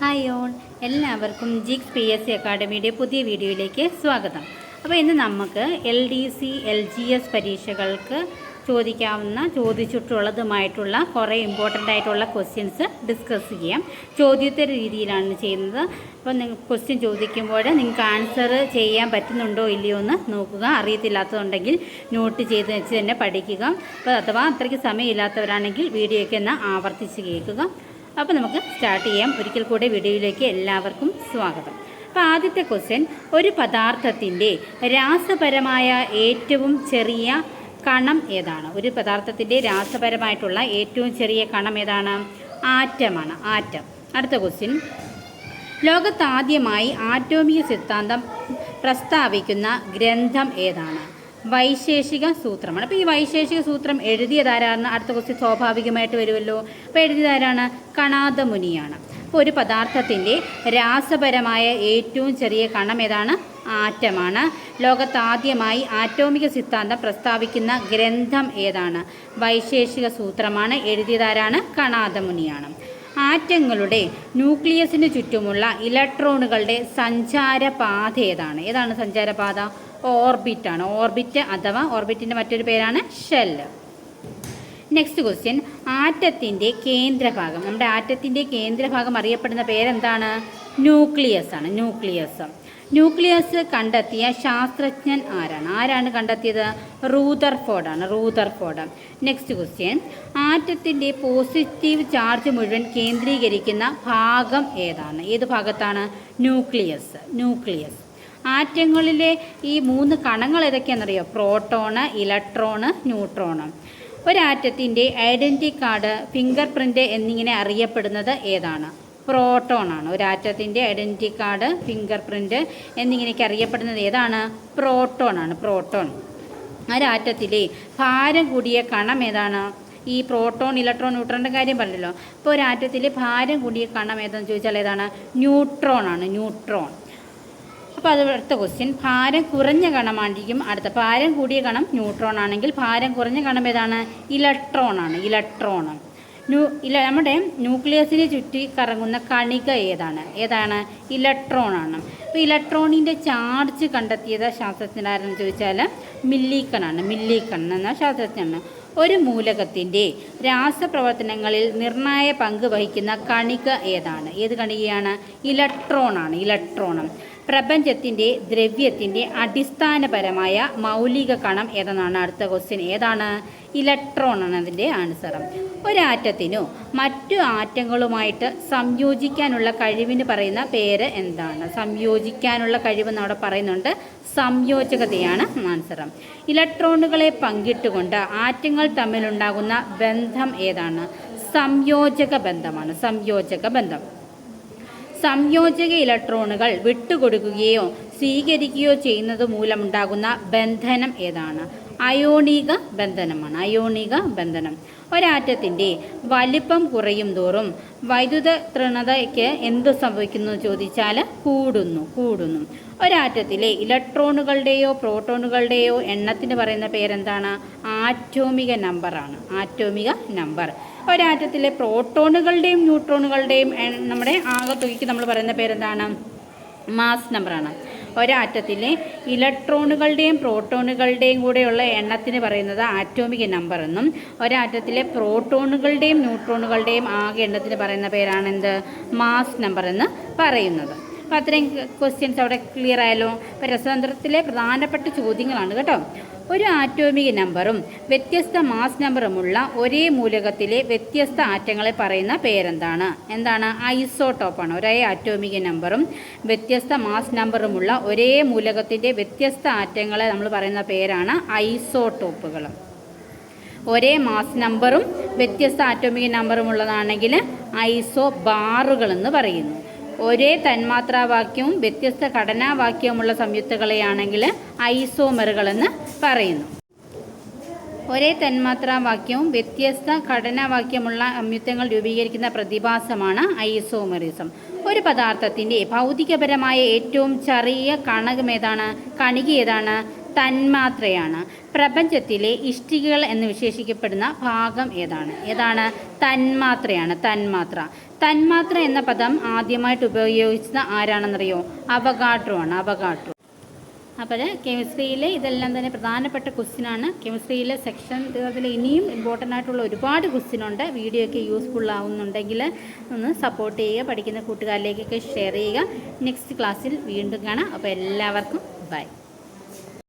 Hi ഓൺ എല്ലാവർക്കും ജിക്സ് പി എസ് സി അക്കാഡമിയുടെ പുതിയ വീഡിയോയിലേക്ക് സ്വാഗതം. അപ്പോൾ ഇന്ന് നമുക്ക് L D C L G S പരീക്ഷകൾക്ക് ചോദിക്കാവുന്ന ചോദിച്ചിട്ടുള്ളതുമായിട്ടുള്ള കുറേ ഇമ്പോർട്ടന്റ് ആയിട്ടുള്ള ക്വസ്റ്റ്യൻസ് ഡിസ്കസ് ചെയ്യാം. ചോദ്യോത്തര രീതിയിലാണ് ചെയ്യുന്നത്. അപ്പോൾ നിങ്ങൾ ക്വസ്റ്റ്യൻ ചോദിക്കുമ്പോൾ നിങ്ങൾക്ക് ആൻസർ ചെയ്യാൻ പറ്റുന്നുണ്ടോ ഇല്ലയോ എന്ന് നോക്കുക. അറിയത്തില്ലാത്തതുണ്ടെങ്കിൽ നോട്ട് ചെയ്ത് വെച്ച് തന്നെ പഠിക്കുക. അപ്പോൾ അഥവാ അത്രയ്ക്ക് സമയമില്ലാത്തവരാണെങ്കിൽ വീഡിയോയ്ക്ക് തന്നെ ആവർത്തിച്ച് കേൾക്കുക. അപ്പോൾ നമുക്ക് സ്റ്റാർട്ട് ചെയ്യാം. ഒരിക്കൽ കൂടെ വീഡിയോയിലേക്ക് എല്ലാവർക്കും സ്വാഗതം. അപ്പോൾ ആദ്യത്തെ ക്വസ്റ്റ്യൻ ഒരു പദാർത്ഥത്തിന്റെ രാസപരമായ ഏറ്റവും ചെറിയ കണം ഏതാണ്? ഒരു പദാർത്ഥത്തിന്റെ രാസപരമായിട്ടുള്ള ഏറ്റവും ചെറിയ കണം ഏതാണ്? ആറ്റമാണ്. ആറ്റം. അടുത്ത ക്വസ്റ്റ്യൻ ലോകത്താദ്യമായി ആറ്റോമിക സിദ്ധാന്തം പ്രസ്താവിക്കുന്ന ഗ്രന്ഥം ഏതാണ്? വൈശേഷിക സൂത്രമാണ്. അപ്പോൾ ഈ വൈശേഷിക സൂത്രം എഴുതിയതാരാണ്? അടുത്ത ക്വസ്റ്റ്യൻ സ്വാഭാവികമായിട്ട് വരുമല്ലോ. അപ്പോൾ എഴുതിയതാരാണ്? കണാദമുനിയാണ്. അപ്പോൾ ഒരു പദാർത്ഥത്തിന്റെ രാസപരമായ ഏറ്റവും ചെറിയ കണം ഏതാണ്? ആറ്റമാണ്. ലോകത്താദ്യമായി ആറ്റോമിക സിദ്ധാന്തം പ്രസ്താവിക്കുന്ന ഗ്രന്ഥം ഏതാണ്? വൈശേഷിക സൂത്രമാണ്. എഴുതിയതാരാണ്? കണാദ മുനിയാണ് ആറ്റങ്ങളുടെ ന്യൂക്ലിയസിന് ചുറ്റുമുള്ള ഇലക്ട്രോണുകളുടെ സഞ്ചാരപാത ഏതാണ്? ഏതാണ് സഞ്ചാരപാത? ഓർബിറ്റ് ആണ്. ഓർബിറ്റ് അഥവാ ഓർബിറ്റിന്റെ മറ്റൊരു പേരാണ് ഷെല്ല് നെക്സ്റ്റ് ക്വസ്റ്റ്യൻ ആറ്റത്തിന്റെ കേന്ദ്രഭാഗം. നമ്മുടെ ആറ്റത്തിന്റെ കേന്ദ്രഭാഗം അറിയപ്പെടുന്ന പേരെന്താണ്? ന്യൂക്ലിയസ് ആണ്. ന്യൂക്ലിയസ് ന്യൂക്ലിയസ് കണ്ടെത്തിയ ശാസ്ത്രജ്ഞൻ ആരാണ്? ആരാണ് കണ്ടെത്തിയത്? റൂതർഫോർഡാണ് ആണ്. റൂദർഫോർഡ് നെക്സ്റ്റ് ക്വസ്റ്റ്യൻ ആറ്റത്തിന്റെ പോസിറ്റീവ് ചാർജ് മുഴുവൻ കേന്ദ്രീകരിക്കുന്ന ഭാഗം ഏതാണ്? ഏത് ഭാഗത്താണ്? ന്യൂക്ലിയസ്. ന്യൂക്ലിയസ്. ആറ്റങ്ങളിലെ ഈ മൂന്ന് കണങ്ങൾ ഏതൊക്കെയാണെന്നറിയോ? Proton electron neutron. ഒരാറ്റത്തിന്റെ identity card fingerprint എന്നിങ്ങനെ അറിയപ്പെടുന്നത് ഏതാണ്? പ്രോട്ടോൺ ആണ് ഒരു ആറ്റത്തിന്റെ ഐഡന്റി കാർഡ് ഫിംഗർ പ്രിന്റ് എന്നിങ്ങനെയൊക്കെ അറിയപ്പെടുന്നത് ഏതാണ്? പ്രോട്ടോൺ. ആണ് പ്രോട്ടോൺ ഒരാറ്റത്തിലെ ഭാരം കൂടിയ കണം ഏതാണ്? ഈ പ്രോട്ടോൺ ഇലക്ട്രോൺ ന്യൂട്രോണിന്റെ കാര്യം പറഞ്ഞല്ലോ. അപ്പോൾ ഒരു ആറ്റത്തിലെ ഭാരം കൂടിയ കണം ഏതാണെന്ന് ചോദിച്ചാൽ ഏതാണ്? ന്യൂട്രോൺ ആണ് ന്യൂട്രോൺ. അപ്പോൾ അത് അടുത്ത ക്വസ്റ്റ്യൻ ഭാരം കുറഞ്ഞ കണമായിരിക്കും അടുത്ത. ഭാരം കൂടിയ കണം ന്യൂട്രോൺ ആണെങ്കിൽ ഭാരം കുറഞ്ഞ കണം ഏതാണ്? ഇലക്ട്രോൺ ആണ് ഇലക്ട്രോൺ. ന്യൂ ഇല നമ്മുടെ ന്യൂക്ലിയസിന് ചുറ്റി കറങ്ങുന്ന കണിക ഏതാണ്? ഏതാണ്? ഇലക്ട്രോൺ ആണ്. അപ്പോൾ ഇലക്ട്രോണിന്റെ ചാർജ് കണ്ടെത്തിയത് ശാസ്ത്രജ്ഞനാരെന്ന് ചോദിച്ചാൽ മില്ലിക്കണാണ് മില്ലിക്കൺ എന്ന ശാസ്ത്രജ്ഞനാണ്. ഒരു മൂലകത്തിന്റെ രാസപ്രവർത്തനങ്ങളിൽ നിർണായ പങ്ക് വഹിക്കുന്ന കണിക ഏതാണ്? ഏത് കണികയാണ്? ഇലക്ട്രോണാണ് ഇലക്ട്രോണം പ്രപഞ്ചത്തിന്റെ ദ്രവ്യത്തിന്റെ അടിസ്ഥാനപരമായ മൗലിക കണം ഏതെന്നാണ് അടുത്ത ക്വസ്റ്റ്യൻ ഏതാണ്? ഇലക്ട്രോൺ ആണ് അതിന്റെ ആൻസർ ഒരാറ്റത്തിനു മറ്റു ആറ്റങ്ങളുമായിട്ട് സംയോജിക്കാനുള്ള കഴിവിന് പറയുന്ന പേര് എന്താണ്? സംയോജിക്കാനുള്ള കഴിവെന്ന് അവിടെ പറയുന്നുണ്ട്. സംയോജകതയാണ് ആൻസർ ഇലക്ട്രോണുകളെ പങ്കിട്ടുകൊണ്ട് ആറ്റങ്ങൾ തമ്മിലുണ്ടാകുന്ന ബന്ധം ഏതാണ്? സംയോജക ബന്ധമാണ്. സംയോജക ബന്ധം. സംയോജക ഇലക്ട്രോണുകൾ വിട്ടുകൊടുക്കുകയോ സ്വീകരിക്കുകയോ ചെയ്യുന്നത് മൂലമുണ്ടാകുന്ന ബന്ധനം ഏതാണ്? അയോണിക ബന്ധനമാണ്. അയോണിക ബന്ധനം. ഒരാറ്റത്തിന്റെ വലിപ്പം കുറയും തോറും വൈദ്യുത തൃണതയ്ക്ക് എന്ത് സംഭവിക്കുന്നു ചോദിച്ചാൽ കൂടുന്നു കൂടുന്നു. ഒരാറ്റത്തിലെ ഇലക്ട്രോണുകളുടെയോ പ്രോട്ടോണുകളുടെയോ എണ്ണത്തിന് പറയുന്ന പേരെന്താണ്? ആറ്റോമിക നമ്പറാണ്. ആറ്റോമിക നമ്പർ. ഒരാറ്റത്തിലെ പ്രോട്ടോണുകളുടെയും ന്യൂട്രോണുകളുടെയും നമ്മുടെ ആകെത്തുകയ്ക്ക് നമ്മൾ പറയുന്ന പേരെന്താണ്? മാസ് നമ്പറാണ്. ഒരാറ്റത്തിലെ ഇലക്ട്രോണുകളുടെയും പ്രോട്ടോണുകളുടെയും കൂടെയുള്ള എണ്ണത്തിന് പറയുന്നത് ആറ്റോമിക് നമ്പർ എന്നും ഒരാറ്റത്തിലെ പ്രോട്ടോണുകളുടെയും ന്യൂട്രോണുകളുടെയും ആകെ എണ്ണത്തിന് പറയുന്ന പേരാണെന്ത്? മാസ് നമ്പർ എന്ന് പറയുന്നത്. അപ്പോൾ അത്രയും ക്വസ്റ്റ്യൻസ് അവിടെ ക്ലിയർ ആയാലോ? അപ്പോൾ രസതന്ത്രത്തിലെ പ്രധാനപ്പെട്ട ചോദ്യങ്ങളാണ് കേട്ടോ. ഒരു ആറ്റോമിക് നമ്പറും വ്യത്യസ്ത മാസ് നമ്പറുമുള്ള ഒരേ മൂലകത്തിലെ വ്യത്യസ്ത ആറ്റങ്ങളെ പറയുന്ന പേരെന്താണ്? എന്താണ്? ഐസോട്ടോപ്പാണ് ഒരേ ആറ്റോമിക് നമ്പറും വ്യത്യസ്ത മാസ് നമ്പറുമുള്ള ഒരേ മൂലകത്തിന്റെ വ്യത്യസ്ത ആറ്റങ്ങളെ നമ്മൾ പറയുന്ന പേരാണ് ഐസോട്ടോപ്പുകൾ ഒരേ മാസ് നമ്പറും വ്യത്യസ്ത ആറ്റോമിക് നമ്പറും ഉള്ളതാണെങ്കിൽ ഐസോ ബാറുകൾ എന്ന് പറയുന്നു. ഒരേ തന്മാത്രാവാക്യവും വ്യത്യസ്ത ഘടനാവാക്യവുമുള്ള സംയുക്തകളെയാണെങ്കിൽ ഐസോമറുകൾ എന്ന് പറയുന്നു. ഒരേ തന്മാത്രാവാക്യവും വ്യത്യസ്ത ഘടനാവാക്യമുള്ള സംയുക്തങ്ങൾ രൂപീകരിക്കുന്ന പ്രതിഭാസമാണ് ഐസോമറിസം. ഒരു പദാർത്ഥത്തിന്റെ ഭൗതികപരമായ ഏറ്റവും ചെറിയ കണകം ഏതാണ് കണിക ഏതാണ് തന്മാത്രയാണ്. പ്രപഞ്ചത്തിലെ ഇഷ്ടികകൾ എന്ന് വിശേഷിക്കപ്പെടുന്ന ഭാഗം ഏതാണ്? ഏതാണ്? തന്മാത്രയാണ്. തന്മാത്ര. തന്മാത്ര എന്ന പദം ആദ്യമായിട്ട് ഉപയോഗിച്ചത് ആരാണെന്നറിയോ? അവഗാട്രോ ആണ് അവഗാട്രോ അപ്പോൾ കെമിസ്ട്രിയിലെ ഇതെല്ലാം തന്നെ പ്രധാനപ്പെട്ട ക്വസ്റ്റ്യനാണ് കെമിസ്ട്രിയിലെ സെക്ഷൻ അതിൽ ഇനിയും ഇമ്പോർട്ടന്റ് ആയിട്ടുള്ള ഒരുപാട് ക്വസ്റ്റ്യൻ ഉണ്ട്. വീഡിയോ ഒക്കെ യൂസ്ഫുൾ ആവുന്നുണ്ടെങ്കിൽ ഒന്ന് സപ്പോർട്ട് ചെയ്യുക പഠിക്കുന്ന കൂട്ടുകാരിലേക്കൊക്കെ ഷെയർ ചെയ്യുക. നെക്സ്റ്റ് ക്ലാസ്സിൽ വീണ്ടും കാണാം. അപ്പോൾ എല്ലാവർക്കും ബൈ